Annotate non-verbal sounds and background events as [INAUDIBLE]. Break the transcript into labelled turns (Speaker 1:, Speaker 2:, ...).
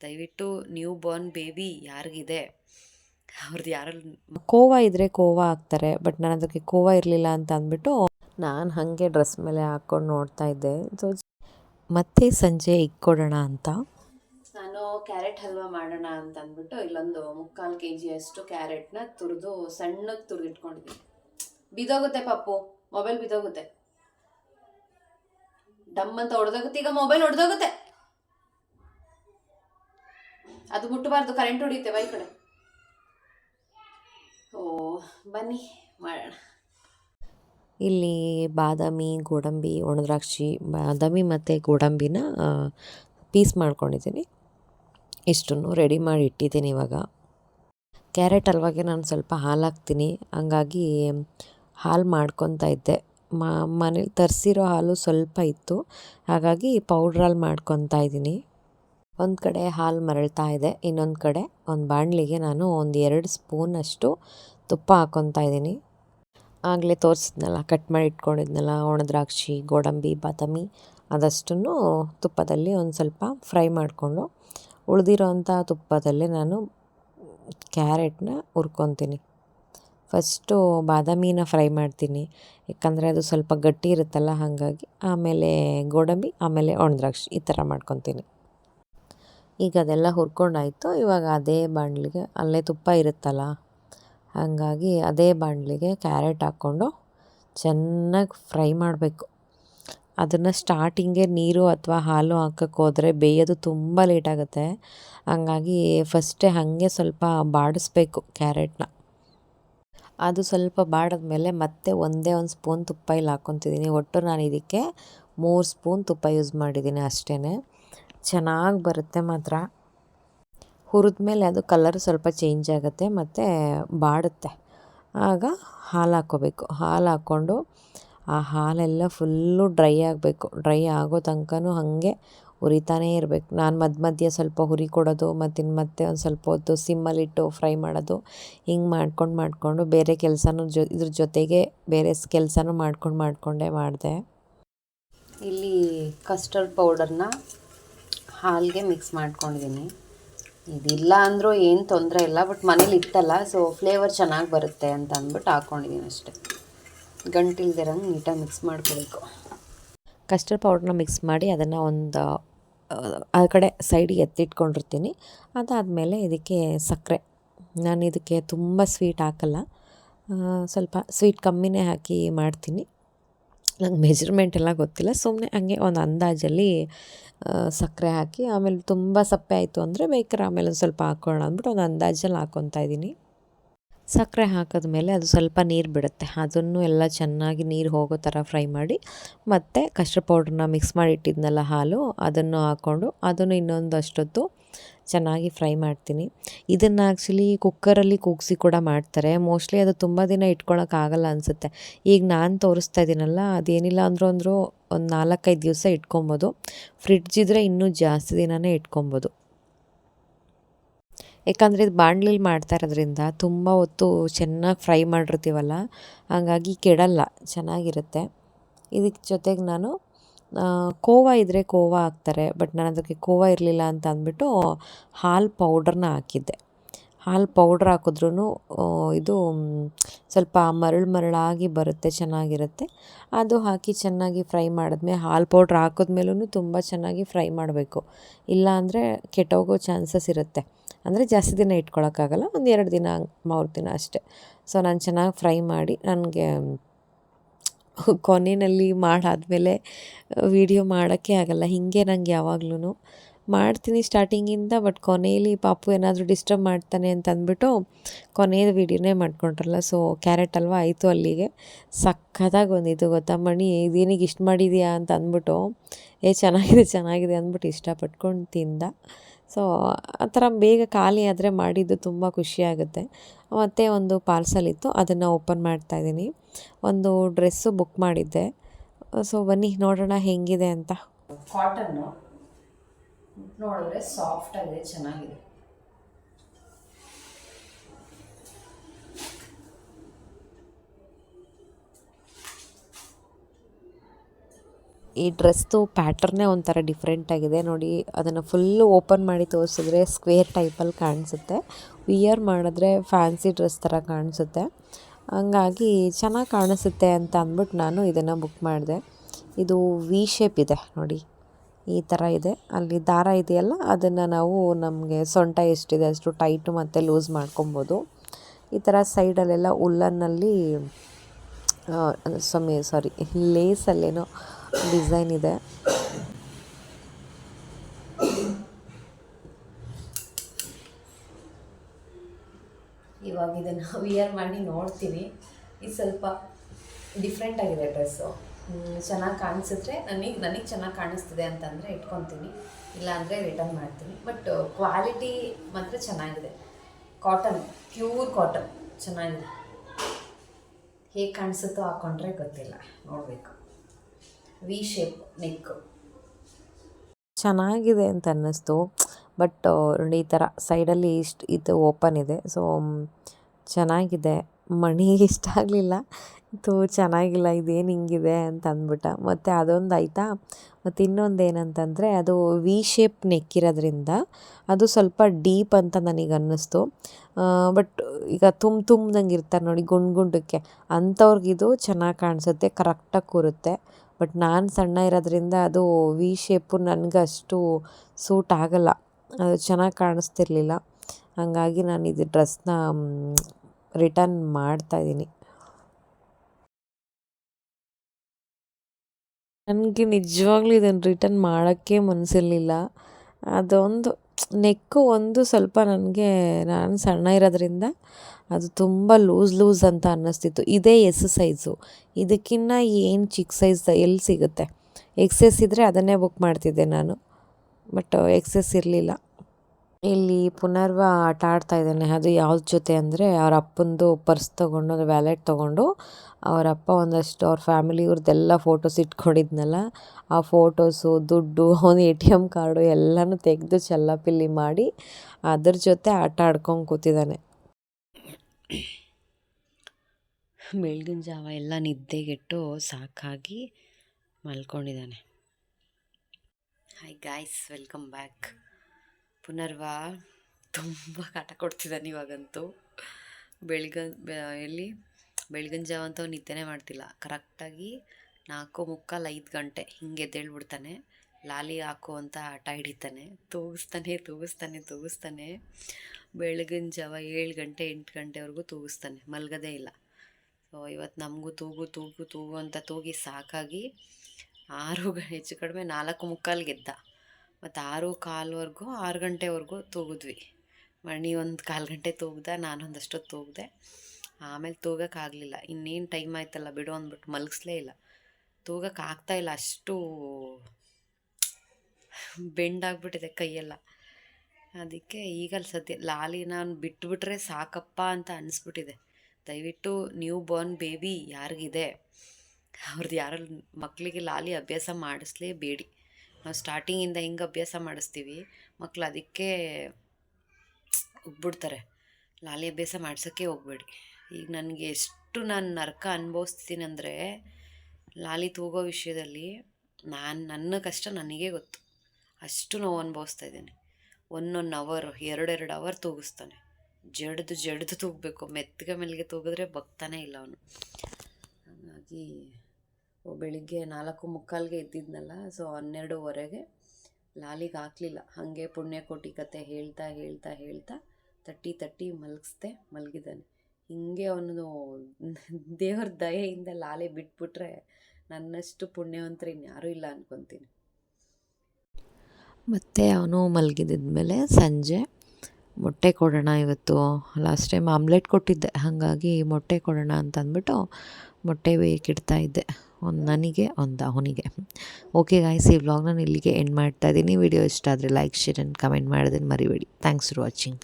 Speaker 1: ದಯವಿಟ್ಟು new Born baby ಯಾರಿಗಿದೆ? ಅವ್ರದ್ದು ಯಾರಲ್ಲಿ
Speaker 2: ಕೋವಾ ಇದ್ದರೆ ಕೋವಾ ಹಾಕ್ತಾರೆ ಬಟ್ ನಾನು ಅದಕ್ಕೆ ಕೋವಾ ಇರಲಿಲ್ಲ ಅಂತ ಅಂದ್ಬಿಟ್ಟು ನಾನು ಹಾಗೆ ಡ್ರೆಸ್ ಮೇಲೆ ಹಾಕ್ಕೊಂಡು ನೋಡ್ತಾ ಇದ್ದೆ. ಸೊ ಮತ್ತೆ ಸಂಜೆ ಇಕ್ಕೊಡೋಣ ಅಂತ.
Speaker 1: ನಾನು ಕ್ಯಾರೆಟ್ ಹಲ್ವಾ ಮಾಡೋಣ ಅಂತ ಅಂದ್ಬಿಟ್ಟು ಇಲ್ಲೊಂದು ಮುಕ್ಕಾಲು ಕೆ ಜಿಯಷ್ಟು ಕ್ಯಾರೆಟ್ನ ತುರಿದು ಸಣ್ಣಗೆ ತುರಿದಿಟ್ಕೊಂಡಿದ್ದೀನಿ. ಬಿದೋಗುತ್ತೆ ಪಪ್ಪು ಮೊಬೈಲ್ ಬಿದೋಗುತ್ತೆ. ಡಮ್ ಅಂತ ಹೊಡೆದೋಗುತ್ತೆ ಈಗ ಮೊಬೈಲ್ ಹೊಡೆದೋಗುತ್ತೆ. ಅದು ಮುಟ್ಟಬಾರ್ದು ಕರೆಂಟ್ ಹೊಡಿಯುತ್ತೆ ಬೈ ಕಡೆ. ಓ, ಬನ್ನಿ, ಮಾಡೋಣ.
Speaker 2: ಇಲ್ಲಿ ಬಾದಾಮಿ, ಗೋಡಂಬಿ, ಒಣದ್ರಾಕ್ಷಿ, ಬಾದಾಮಿ ಮತ್ತು ಗೋಡಂಬಿನ ಪೀಸ್ ಮಾಡ್ಕೊಂಡಿದ್ದೀನಿ. ಇಷ್ಟನ್ನು ರೆಡಿ ಮಾಡಿ ಇಟ್ಟಿದ್ದೀನಿ ಇವಾಗ. ಕ್ಯಾರೆಟ್ ಹಲ್ವಾಗೆ ನಾನು ಸ್ವಲ್ಪ ಹಾಲು ಹಾಕ್ತೀನಿ ಹಂಗಾಗಿ ಹಾಲು ಮಾಡ್ಕೊತಾ ಇದ್ದೆ. ಮನೇಲಿ ತರಿಸಿರೋ ಹಾಲು ಸ್ವಲ್ಪ ಇತ್ತು. ಹಾಗಾಗಿ ಪೌಡ್ರಲ್ಲಿ ಮಾಡ್ಕೊತಾ ಇದ್ದೀನಿ. ಒಂದು ಕಡೆ ಹಾಲು ಮರಳ್ತಾ ಇದೆ, ಇನ್ನೊಂದು ಕಡೆ ಒಂದು ಬಾಣಲಿಗೆ ನಾನು ಒಂದು ಎರಡು ಸ್ಪೂನಷ್ಟು ತುಪ್ಪ ಹಾಕ್ಕೊತಾ ಇದ್ದೀನಿ. ಆಗಲೇ ತೋರಿಸಿದ್ನಲ್ಲ, ಕಟ್ ಮಾಡಿ ಇಟ್ಕೊಂಡಿದ್ನಲ್ಲ, ಒಣದ್ರಾಕ್ಷಿ, ಗೋಡಂಬಿ, ಬಾದಾಮಿ, ಅದಷ್ಟನ್ನು ತುಪ್ಪದಲ್ಲಿ ಒಂದು ಸ್ವಲ್ಪ ಫ್ರೈ ಮಾಡಿಕೊಂಡು ಉಳಿದಿರೋಂಥ ತುಪ್ಪದಲ್ಲಿ ನಾನು ಕ್ಯಾರೆಟ್ನ ಹುರ್ಕೊತೀನಿ. ಫಸ್ಟು ಬಾದಾಮಿನ ಫ್ರೈ ಮಾಡ್ತೀನಿ, ಯಾಕಂದರೆ ಅದು ಸ್ವಲ್ಪ ಗಟ್ಟಿ ಇರುತ್ತಲ್ಲ ಹಾಗಾಗಿ, ಆಮೇಲೆ ಗೋಡಂಬಿ, ಆಮೇಲೆ ಒಣದ್ರಾಕ್ಷಿ ಈ ಥರ ಮಾಡ್ಕೊತೀನಿ. ಈಗ ಅದೆಲ್ಲ ಹುರ್ಕೊಂಡಾಯಿತು. ಇವಾಗ ಅದೇ ಬಾಣಲಿಗೆ ಅಲ್ಲೇ ತುಪ್ಪ ಇರುತ್ತಲ್ಲ, ಹಾಗಾಗಿ ಅದೇ ಬಾಣಲಿಗೆ ಕ್ಯಾರೆಟ್ ಹಾಕ್ಕೊಂಡು ಚೆನ್ನಾಗಿ ಫ್ರೈ ಮಾಡಬೇಕು. ಅದನ್ನು ಸ್ಟಾರ್ಟಿಂಗೆ ನೀರು ಅಥವಾ ಹಾಲು ಹಾಕಕ್ಕೆ ಹೋದರೆ ಬೇಯೋದು ತುಂಬ ಲೇಟಾಗುತ್ತೆ ಹಂಗಾಗಿ ಫಸ್ಟೇ ಹಾಗೆ ಸ್ವಲ್ಪ ಬಾಡಿಸ್ಬೇಕು ಕ್ಯಾರೆಟ್ನ. ಅದು ಸ್ವಲ್ಪ ಬಾಡಿದ್ಮೇಲೆ ಮತ್ತೆ ಒಂದೇ ಒಂದು ಸ್ಪೂನ್ ತುಪ್ಪ ಇಲ್ಲಿ ಹಾಕ್ಕೊತಿದ್ದೀನಿ. ಒಟ್ಟು ನಾನು ಇದಕ್ಕೆ ಮೂರು ಸ್ಪೂನ್ ತುಪ್ಪ ಯೂಸ್ ಮಾಡಿದ್ದೀನಿ ಅಷ್ಟೇ ಚೆನ್ನಾಗಿ ಬರುತ್ತೆ ಮಾತ್ರ. ಹುರಿದ ಮೇಲೆ ಅದು ಕಲರ್ ಸ್ವಲ್ಪ ಚೇಂಜ್ ಆಗುತ್ತೆ ಮತ್ತು ಬಾಡುತ್ತೆ. ಆಗ ಹಾಲು ಹಾಕ್ಕೋಬೇಕು. ಹಾಲು ಹಾಕ್ಕೊಂಡು ಆ ಹಾಲೆಲ್ಲ ಫುಲ್ಲು ಡ್ರೈ ಆಗಬೇಕು. ಡ್ರೈ ಆಗೋ ತನಕನೂ ಹಾಗೆ ಹುರಿತಾನೇ ಇರಬೇಕು. ನಾನು ಮಧ್ಯ ಮಧ್ಯ ಸ್ವಲ್ಪ ಹುರಿ ಕೊಡೋದು ಮತ್ತು ಮತ್ತೆ ಒಂದು ಸ್ವಲ್ಪ ಹೊತ್ತು ಸಿಮ್ಮಲ್ಲಿಟ್ಟು ಫ್ರೈ ಮಾಡೋದು, ಹಿಂಗೆ ಮಾಡ್ಕೊಂಡು ಮಾಡಿಕೊಂಡು ಬೇರೆ ಕೆಲಸನೂ ಜೊ, ಇದ್ರ ಜೊತೆಗೆ ಬೇರೆ ಕೆಲಸನೂ ಮಾಡ್ಕೊಂಡು ಮಾಡಿಕೊಂಡೇ ಮಾಡಿದೆ.
Speaker 1: ಇಲ್ಲಿ ಕಸ್ಟರ್ಡ್ ಪೌಡರ್ನ ಹಾಲಿಗೆ ಮಿಕ್ಸ್ ಮಾಡ್ಕೊಂಡಿದ್ದೀನಿ ಇದಿಲ್ಲ ಅಂದರೂ ಏನು ತೊಂದರೆ ಇಲ್ಲ ಬಟ್ ಮನೇಲಿ ಇತ್ತಲ್ಲ ಸೊ ಫ್ಲೇವರ್ ಚೆನ್ನಾಗಿ ಬರುತ್ತೆ ಅಂತ ಅಂದ್ಬಿಟ್ಟು ಹಾಕ್ಕೊಂಡಿದ್ದೀನಿ ಅಷ್ಟೇ. ಗಂಟಿಲ್ದಿರಂಗೆ ನೀಟಾಗಿ ಮಿಕ್ಸ್ ಮಾಡ್ಕೋಬೇಕು.
Speaker 2: ಕಸ್ಟರ್ಡ್ ಪೌಡ್ರನ್ನ ಮಿಕ್ಸ್ ಮಾಡಿ ಅದನ್ನು ಒಂದು, ಆ ಕಡೆ ಸೈಡಿಗೆ ಎತ್ತಿಟ್ಕೊಂಡಿರ್ತೀನಿ. ಅದಾದಮೇಲೆ ಇದಕ್ಕೆ ಸಕ್ಕರೆ ನಾನು ಇದಕ್ಕೆ ತುಂಬ ಸ್ವೀಟ್ ಹಾಕಲ್ಲ. ಸ್ವಲ್ಪ ಸ್ವೀಟ್ ಕಮ್ಮಿನೇ ಹಾಕಿ ಮಾಡ್ತೀನಿ. ನಂಗೆ ಮೆಜರ್ಮೆಂಟ್ ಎಲ್ಲ ಗೊತ್ತಿಲ್ಲ. ಸುಮ್ಮನೆ ಹಂಗೆ ಒಂದು ಅಂದಾಜಲ್ಲಿ ಸಕ್ಕರೆ ಹಾಕಿ ಆಮೇಲೆ ತುಂಬ ಸಪ್ಪೆ ಆಯಿತು ಅಂದರೆ ಬೇಕಾದ್ರೆ ಆಮೇಲೆ ಒಂದು ಸ್ವಲ್ಪ ಹಾಕೋಣ ಅಂದ್ಬಿಟ್ಟು ಒಂದು ಅಂದಾಜಲ್ಲಿ ಹಾಕ್ಕೊತಾ ಇದ್ದೀನಿ. ಸಕ್ಕರೆ ಹಾಕಿದ್ಮೇಲೆ ಅದು ಸ್ವಲ್ಪ ನೀರು ಬಿಡುತ್ತೆ. ಅದನ್ನು ಎಲ್ಲ ಚೆನ್ನಾಗಿ ನೀರು ಹೋಗೋ ಥರ ಫ್ರೈ ಮಾಡಿ, ಮತ್ತು ಕಸ್ಟರ್ಡ್ ಪೌಡ್ರನ್ನ ಮಿಕ್ಸ್ ಮಾಡಿ ಇಟ್ಟಿದ್ನಲ್ಲ ಹಾಲು, ಅದನ್ನು ಹಾಕ್ಕೊಂಡು ಅದನ್ನು ಇನ್ನೊಂದು ಅಷ್ಟೊತ್ತು ಚೆನ್ನಾಗಿ ಫ್ರೈ ಮಾಡ್ತೀನಿ. ಇದನ್ನು ಆ್ಯಕ್ಚುಲಿ ಕುಕ್ಕರಲ್ಲಿ ಕೂಗಿಸಿ ಕೂಡ ಮಾಡ್ತಾರೆ. ಮೋಸ್ಟ್ಲಿ ಅದು ತುಂಬ ದಿನ ಇಟ್ಕೊಳೋಕ್ಕಾಗಲ್ಲ ಅನಿಸುತ್ತೆ. ಈಗ ನಾನು ತೋರಿಸ್ತಾ ಇದ್ದೀನಲ್ಲ ಅದೇನಿಲ್ಲ ಅಂದರೂ ಅಂದರೂ ಒಂದು ನಾಲ್ಕೈದು ದಿವಸ ಇಟ್ಕೊಬೋದು. ಫ್ರಿಡ್ಜ್ ಇದ್ದರೆ ಇನ್ನೂ ಜಾಸ್ತಿ ದಿನವೇ ಇಟ್ಕೊಬೋದು. ಯಾಕಂದರೆ ಇದು ಬಾಣ್ಲಿಲಿ ಮಾಡ್ತಾ ಇರೋದ್ರಿಂದ ತುಂಬ ಹೊತ್ತು ಚೆನ್ನಾಗಿ ಫ್ರೈ ಮಾಡಿರ್ತೀವಲ್ಲ, ಹಾಗಾಗಿ ಕೆಡಲ್ಲ, ಚೆನ್ನಾಗಿರುತ್ತೆ. ಇದಕ್ಕೆ ಜೊತೆಗೆ ನಾನು ಕೋವಾ ಇದ್ದರೆ ಕೋವಾ ಹಾಕ್ತಾರೆ, ಬಟ್ ನಾನು ಅದಕ್ಕೆ ಕೋವಾ ಇರಲಿಲ್ಲ ಅಂತ ಅಂದ್ಬಿಟ್ಟು ಹಾಲು ಪೌಡ್ರನ್ನ ಹಾಕಿದ್ದೆ. ಹಾಲು ಪೌಡ್ರ್ ಹಾಕಿದ್ರೂ ಇದು ಸ್ವಲ್ಪ ಮರಳು ಮರಳಾಗಿ ಬರುತ್ತೆ, ಚೆನ್ನಾಗಿರುತ್ತೆ. ಅದು ಹಾಕಿ ಚೆನ್ನಾಗಿ ಫ್ರೈ ಮಾಡಿದ್ಮೇಲೆ ಹಾಲು ಪೌಡ್ರ್ ಹಾಕಿದ್ಮೇಲೂ ತುಂಬ ಚೆನ್ನಾಗಿ ಫ್ರೈ ಮಾಡಬೇಕು. ಇಲ್ಲ ಅಂದರೆ ಕೆಟ್ಟೋಗೋ ಚಾನ್ಸಸ್ ಇರುತ್ತೆ. ಅಂದರೆ ಜಾಸ್ತಿ ದಿನ ಇಟ್ಕೊಳೋಕ್ಕಾಗಲ್ಲ, ಒಂದು ಎರಡು ದಿನ ಮೂರು ದಿನ ಅಷ್ಟೇ. ಸೊ ನಾನು ಚೆನ್ನಾಗಿ ಫ್ರೈ ಮಾಡಿ, ನನಗೆ ಕೊನೆಯಲ್ಲಿ ಮಾಡಾದಮೇಲೆ ವೀಡಿಯೋ ಮಾಡೋಕ್ಕೆ ಆಗಲ್ಲ. ಹೀಗೆ ನಂಗೆ ಯಾವಾಗ್ಲೂ ಮಾಡ್ತೀನಿ ಸ್ಟಾರ್ಟಿಂಗಿಂದ ಬಟ್ ಕೊನೆಯಲ್ಲಿ ಪಾಪು ಏನಾದರೂ ಡಿಸ್ಟರ್ಬ್ ಮಾಡ್ತಾನೆ ಅಂತ ಅಂದ್ಬಿಟ್ಟು ಕೊನೆಯದು ವೀಡಿಯೋನೇ ಮಾಡ್ಕೊಂಡ್ರಲ್ಲ. ಸೊ ಕ್ಯಾರೆಟ್ ಅಲ್ವಾ ಆಯಿತು ಅಲ್ಲಿಗೆ. ಸಖತ್ತಾಗಿ ಬಂದಿತ್ತು ಗೊತ್ತಾ? ಮಣಿ ಇದೇನಿಗೆ ಇಷ್ಟು ಮಾಡಿದೆಯಾ? ಅಂತ ಅಂದ್ಬಿಟ್ಟು, ಏ, ಚೆನ್ನಾಗಿದೆ ಚೆನ್ನಾಗಿದೆ, ಅಂದ್ಬಿಟ್ಟು ಇಷ್ಟಪಟ್ಕೊಂಡು ತಿಂದ. ಸೊ ಆ ಥರ ಬೇಗ ಖಾಲಿ ಆದರೆ ಮಾಡಿದ್ದು ತುಂಬ ಖುಷಿಯಾಗುತ್ತೆ ಮತ್ತು ಒಂದು ಪಾರ್ಸಲ್ ಇತ್ತು, ಅದನ್ನು ಓಪನ್ ಮಾಡ್ತಾಯಿದ್ದೀನಿ ಒಂದು ಡ್ರೆಸ್ಸು ಬುಕ್ ಮಾಡಿದ್ದೆ. ಸೊ ಬನ್ನಿ, ನೋಡೋಣ ಹೆಂಗಿದೆ ಅಂತ.
Speaker 1: ಕಾಟನ್ನು ನೋಡಿದ್ರೆ ಸಾಫ್ಟ್ ಆಗಿದೆ, ಚೆನ್ನಾಗಿದೆ.
Speaker 2: ಈ ಡ್ರೆಸ್ದು ಪ್ಯಾಟರ್ನೇ ಒಂಥರ ಡಿಫ್ರೆಂಟಾಗಿದೆ ನೋಡಿ, ಅದನ್ನು ಫುಲ್ಲು ಓಪನ್ ಮಾಡಿ ತೋರಿಸಿದ್ರೆ ಸ್ಕ್ವೇರ್ ಟೈಪಲ್ಲಿ ಕಾಣಿಸುತ್ತೆ. ವಿಯರ್ ಮಾಡಿದ್ರೆ ಫ್ಯಾನ್ಸಿ ಡ್ರೆಸ್ ಥರ ಕಾಣಿಸುತ್ತೆ. ಹಂಗಾಗಿ ಚೆನ್ನಾಗಿ ಕಾಣಿಸುತ್ತೆ ಅಂತ ಅಂದ್ಬಿಟ್ಟು ನಾನು ಇದನ್ನು ಬುಕ್ ಮಾಡಿದೆ. ಇದು ವಿ ಶೇಪ್ ಇದೆ, ನೋಡಿ. ಈ ಥರ ಇದೆ. ಅಲ್ಲಿ ದಾರ ಇದೆಯಲ್ಲ, ಅದನ್ನು ನಾವು ನಮಗೆ ಸೊಂಟ ಎಷ್ಟಿದೆ ಅಷ್ಟು ಟೈಟು ಮತ್ತು ಲೂಸ್ ಮಾಡ್ಕೊಬೋದು. ಈ ಥರ ಸೈಡಲ್ಲೆಲ್ಲ ಉಲ್ಲನ್ನಲ್ಲಿ ಸಮಿ ಸಾರಿ ಲೇಸಲ್ಲೇನೋ ಡಿಸೈನ್ ಇದೆ.
Speaker 1: ಇವಾಗ ಇದನ್ನು ವಿಯರ್ [LAUGHS] ಮಾಡಿ ನೋಡ್ತೀನಿ. ಇದು ಸ್ವಲ್ಪ ಡಿಫ್ರೆಂಟ್ ಆಗಿದೆ ಡ್ರೆಸ್ಸು ಚೆನ್ನಾಗಿ ಕಾಣಿಸಿದ್ರೆ ನನಗೆ ನನಗೆ ಚೆನ್ನಾಗಿ ಕಾಣಿಸ್ತಿದೆ ಅಂತಂದರೆ ಇಟ್ಕೊತೀನಿ. ಇಲ್ಲಾಂದರೆ ರಿಟರ್ನ್ ಮಾಡ್ತೀನಿ. ಬಟ್ ಕ್ವಾಲಿಟಿ ಮಾತ್ರ ಚೆನ್ನಾಗಿದೆ. ಕಾಟನ್ ಪ್ಯೂರ್ ಕಾಟನ್ ಚೆನ್ನಾಗಿದೆ. ಹೇಗೆ ಕಾಣಿಸುತ್ತೋ ಹಾಕ್ಕೊಂಡ್ರೆ ಗೊತ್ತಿಲ್ಲ. ನೋಡಬೇಕು. ವಿ ಶೇಪ್ ನೆಕ್
Speaker 2: ಚೆನ್ನಾಗಿದೆ ಅಂತ ಅನ್ನಿಸ್ತು. ಬಟ್ ನೋಡಿ ಈ ಥರ ಸೈಡಲ್ಲಿ ಇಷ್ಟು ಇದು ಓಪನ್ ಇದೆ. ಸೊ ಚೆನ್ನಾಗಿದೆ. ಮಣಿ [LAUGHS] ಇಷ್ಟ ಆಗಲಿಲ್ಲ. ಇದು ಚೆನ್ನಾಗಿಲ್ಲ, ಇದೇನು ಹಿಂಗಿದೆ ಅಂತ ಅಂದ್ಬಿಟ್ಟ. ಮತ್ತು ಅದೊಂದು ಆಯಿತಾ? ಮತ್ತು ಇನ್ನೊಂದು ಏನಂತಂದರೆ ಅದು ವಿ ಶೇಪ್ ನೆಕ್ ಇರೋದ್ರಿಂದ ಅದು ಸ್ವಲ್ಪ ಡೀಪ್ ಅಂತ ನನಗೆ ಅನ್ನಿಸ್ತು ಬಟ್ ಈಗ ತುಂಬ ತುಂಬ್ದಂಗೆ ಇರ್ತಾರೆ ನೋಡಿ ಗುಂಡು ಗುಂಡಕ್ಕೆ ಅಂಥವ್ರಿಗಿದು ಚೆನ್ನಾಗಿ ಕಾಣಿಸುತ್ತೆ ಕರೆಕ್ಟಾಗಿ ಕೂರುತ್ತೆ. ಬಟ್ ನಾನು ಸಣ್ಣ ಇರೋದ್ರಿಂದ ಅದು ವಿ ಶೇಪು ನನಗಷ್ಟು ಸೂಟ್ ಆಗಲ್ಲ. ಅದು ಚೆನ್ನಾಗಿ ಕಾಣಿಸ್ತಿರ್ಲಿಲ್ಲ. ಹಾಗಾಗಿ ನಾನು ಇದು ಡ್ರೆಸ್ನ ರಿಟರ್ನ್ ಮಾಡ್ತಾಯಿದ್ದೀನಿ ನನಗೆ ನಿಜವಾಗ್ಲೂ ಇದನ್ನು ರಿಟರ್ನ್ ಮಾಡೋಕ್ಕೆ ಮನಸ್ಸಿರಲಿಲ್ಲ ಅದೊಂದು ನೆಕ್ಕು ಒಂದು ಸ್ವಲ್ಪ ನನಗೆ ನಾನು ಸಣ್ಣ ಇರೋದ್ರಿಂದ ಅದು ತುಂಬ ಲೂಸ್ ಲೂಸ್ ಅಂತ ಅನ್ನಿಸ್ತಿತ್ತು. ಇದೇ ಎಸ್ ಸೈಜು ಇದಕ್ಕಿನ್ನ ಏನು ಚಿಕ್ಕ ಸೈಜ್ ಎಲ್ಲಿ ಸಿಗುತ್ತೆ? ಎಕ್ಸೆಸ್ ಇದ್ದರೆ ಅದನ್ನೇ ಬುಕ್ ಮಾಡ್ತಿದ್ದೆ ನಾನು. ಬಟ್ ಎಕ್ಸೆಸ್ ಇರಲಿಲ್ಲ. ಇಲ್ಲಿ ಪುನರ್ವ ಆಟ ಆಡ್ತಾ ಇದ್ದಾನೆ. ಅದು ಯಾವ್ದ ಜೊತೆ ಅಂದರೆ ಅವ್ರ ಅಪ್ಪಂದು ಪರ್ಸ್ ತಗೊಂಡು ಅದು ವ್ಯಾಲೆಟ್ ತಗೊಂಡು ಅವ್ರ ಅಪ್ಪ ಒಂದಷ್ಟು ಅವ್ರ ಫ್ಯಾಮಿಲಿ ಇವ್ರದ್ದೆಲ್ಲ ಫೋಟೋಸ್ ಇಟ್ಕೊಂಡಿದ್ನಲ್ಲ. ಆ ಫೋಟೋಸು, ದುಡ್ಡು, ಅವನ ಎ ಟಿ ಎಂ ಕಾರ್ಡು ಎಲ್ಲನೂ ತೆಗೆದು ಚೆಲ್ಲಾಪಿಲ್ಲಿ ಮಾಡಿ ಅದ್ರ ಜೊತೆ ಆಟ ಆಡ್ಕೊಂಡು ಕೂತಿದ್ದಾನೆ.
Speaker 1: ಬೆಳಗಿನ ಜಾವ ಎಲ್ಲ ನಿದ್ದೆಗೆಟ್ಟು ಸಾಕಾಗಿ ಮಲ್ಕೊಂಡಿದ್ದಾನೆ. ಹಾಯ್ ಗಾಯ್ಸ್ ವೆಲ್ಕಮ್ ಬ್ಯಾಕ್ ಪುನರ್ವ ತುಂಬ ಕಾಟ ಕೊಡ್ತಿದ್ದಾನೆ ಇವಾಗಂತೂ. ಬೆಳಗನ್ ಎಲ್ಲಿ? ಬೆಳಗಿನ ಜಾವ ಅಂತ ನಿದ್ದೆನೇ ಮಾಡ್ತಿಲ್ಲ. ಕರೆಕ್ಟಾಗಿ ನಾಲ್ಕು ಮುಕ್ಕಾಲು ಐದು ಗಂಟೆ ಹಿಂಗೆ ಎದ್ದೇಳ್ಬಿಡ್ತಾನೆ. ಲಾಲಿ ಹಾಕು ಅಂತ ಆಟ ಹಿಡಿತಾನೆ. ತೂಗಿಸ್ತಾನೆ ತೂಗಿಸ್ತಾನೆ ತೂಗಿಸ್ತಾನೆ. ಬೆಳಗಿನ ಜಾವ ಏಳು ಗಂಟೆ, ಎಂಟು ಗಂಟೆವರೆಗೂ ತೂಗಿಸ್ತಾನೆ. ಮಲಗದೇ ಇಲ್ಲ. ಸೊ ಇವತ್ತು ನಮಗೂ ತೂಗು ತೂಗು ತೂಗು ಅಂತ ತೂಗಿ ಸಾಕಾಗಿ ಆರು ಹೆಚ್ಚು ಕಡಿಮೆ ನಾಲ್ಕು ಮುಕ್ಕಾಲ್ಗೆ ಎದ್ದ ಮತ್ತು ಆರು ಕಾಲ್ವರೆಗೂ, ಆರು ಗಂಟೆವರೆಗೂ ತೂಗಿದ್ವಿ. ಮಣಿ ಒಂದು ಕಾಲು ಗಂಟೆ ತೂಗ್ದೆ ಒಂದಷ್ಟು ತೂಗಿದೆ. ಆಮೇಲೆ ತೂಗೋಕ್ಕಾಗಲಿಲ್ಲ ಇನ್ನೇನು ಟೈಮ್ ಆಯ್ತಲ್ಲ ಬಿಡು ಅಂದ್ಬಿಟ್ಟು ಮಲಗಿಸ್ಲೇ ಇಲ್ಲ. ತೂಗಕ್ಕೆ ಇಲ್ಲ. ಅಷ್ಟು ಬೆಂಡಾಗ್ಬಿಟ್ಟಿದೆ ಕೈಯೆಲ್ಲ. ಅದಕ್ಕೆ ಈಗ ಸದ್ಯ ಲಾಲಿ ನಾನು ಬಿಟ್ಬಿಟ್ರೆ ಸಾಕಪ್ಪ ಅಂತ ಅನಿಸ್ಬಿಟ್ಟಿದೆ. ದಯವಿಟ್ಟು ನ್ಯೂ ಬಾರ್ನ್ ಬೇಬಿ ಯಾರಿಗಿದೆ? ಅವ್ರದ್ದು ಯಾರು ಮಕ್ಕಳಿಗೆ ಲಾಲಿ ಅಭ್ಯಾಸ ಮಾಡಿಸ್ಲೇಬೇಡಿ. ನಾವು ಸ್ಟಾರ್ಟಿಂಗಿಂದ ಹಿಂಗೆ ಅಭ್ಯಾಸ ಮಾಡಿಸ್ತೀವಿ. ಮಕ್ಕಳು ಅದಕ್ಕೆ ಹೋಗ್ಬಿಡ್ತಾರೆ ಲಾಲಿ ಅಭ್ಯಾಸ ಮಾಡ್ಸೋಕ್ಕೆ ಹೋಗ್ಬೇಡಿ. ಈಗ ನನಗೆ ಎಷ್ಟು ನಾನು ನರಕ ಅನುಭವಿಸ್ತೀನಿ ಅಂದರೆ, ಲಾಲಿ ತೂಗೋ ವಿಷಯದಲ್ಲಿ ನಾನು, ನನ್ನ ಕಷ್ಟ ನನಗೇ ಗೊತ್ತು. ಅಷ್ಟು ನೋವು ಅನುಭವಿಸ್ತಾ ಇದ್ದೀನಿ. ಒಂದೊಂದು ಅವರು ಎರಡೆರಡು ಅವರ್ ತೂಗಿಸ್ತಾನೆ. ಜಡ್ದು ಜಡ್ದು ತೂಗಬೇಕು. ಮೆತ್ತಗೆ ಮೇಲೆಗೆ ತೂಗಿದ್ರೆ ಬಗ್ತಾನೇ ಇಲ್ಲ ಅವನು. ಹಾಗಾಗಿ ಬೆಳಿಗ್ಗೆ ನಾಲ್ಕು ಮುಕ್ಕಾಲ್ಗೆ ಇದ್ದಿದ್ನಲ್ಲ ಸೊ ಹನ್ನೆರಡೂವರೆಗೆ ಲಾಲಿಗೆ ಹಾಕಲಿಲ್ಲ. ಹಾಗೆ ಪುಣ್ಯಕೋಟಿ ಕತೆ ಹೇಳ್ತಾ ಹೇಳ್ತಾ ಹೇಳ್ತಾ ತಟ್ಟಿ ತಟ್ಟಿ ಮಲಗಿಸ್ದೆ, ಮಲಗಿದ್ದಾನೆ. ಹಿಂಗೆ ಅವನು ದೇವ್ರ ದಯೆಯಿಂದ ಲಾಲಿ ಬಿಟ್ಬಿಟ್ರೆ ನನ್ನಷ್ಟು ಪುಣ್ಯವಂತರು ಇನ್ಯಾರೂ ಇಲ್ಲ ಅನ್ಕೊತೀನಿ.
Speaker 2: ಮತ್ತು ಅವನು ಮಲಗಿದ್ಮೇಲೆ ಸಂಜೆ ಮೊಟ್ಟೆ ಕೊಡೋಣ ಇವತ್ತು. ಲಾಸ್ಟ್ ಟೈಮ್ ಆಮ್ಲೆಟ್ ಕೊಟ್ಟಿದ್ದೆ, ಹಾಗಾಗಿ ಮೊಟ್ಟೆ ಕೊಡೋಣ ಅಂತ ಅಂದ್ಬಿಟ್ಟು ಮೊಟ್ಟೆ ಬೇಕಿಡ್ತಾ ಇದ್ದೆ. ಒಂದು ನನಗೆ, ಒಂದು ಅವನಿಗೆ. ಓಕೆ ಗಾಯ್ಸ್ ಈ ವ್ಲಾಗ್ ನಾನು ಇಲ್ಲಿಗೆ ಎಂಡ್ ಮಾಡ್ತಾ ಇದ್ದೀನಿ. ವಿಡಿಯೋ ಇಷ್ಟ ಆದರೆ ಲೈಕ್ ಶೇರ್ ಆ್ಯಂಡ್ ಕಮೆಂಟ್ ಮಾಡೋದನ್ನು ಮರಿಬೇಡಿ. Thanks for watching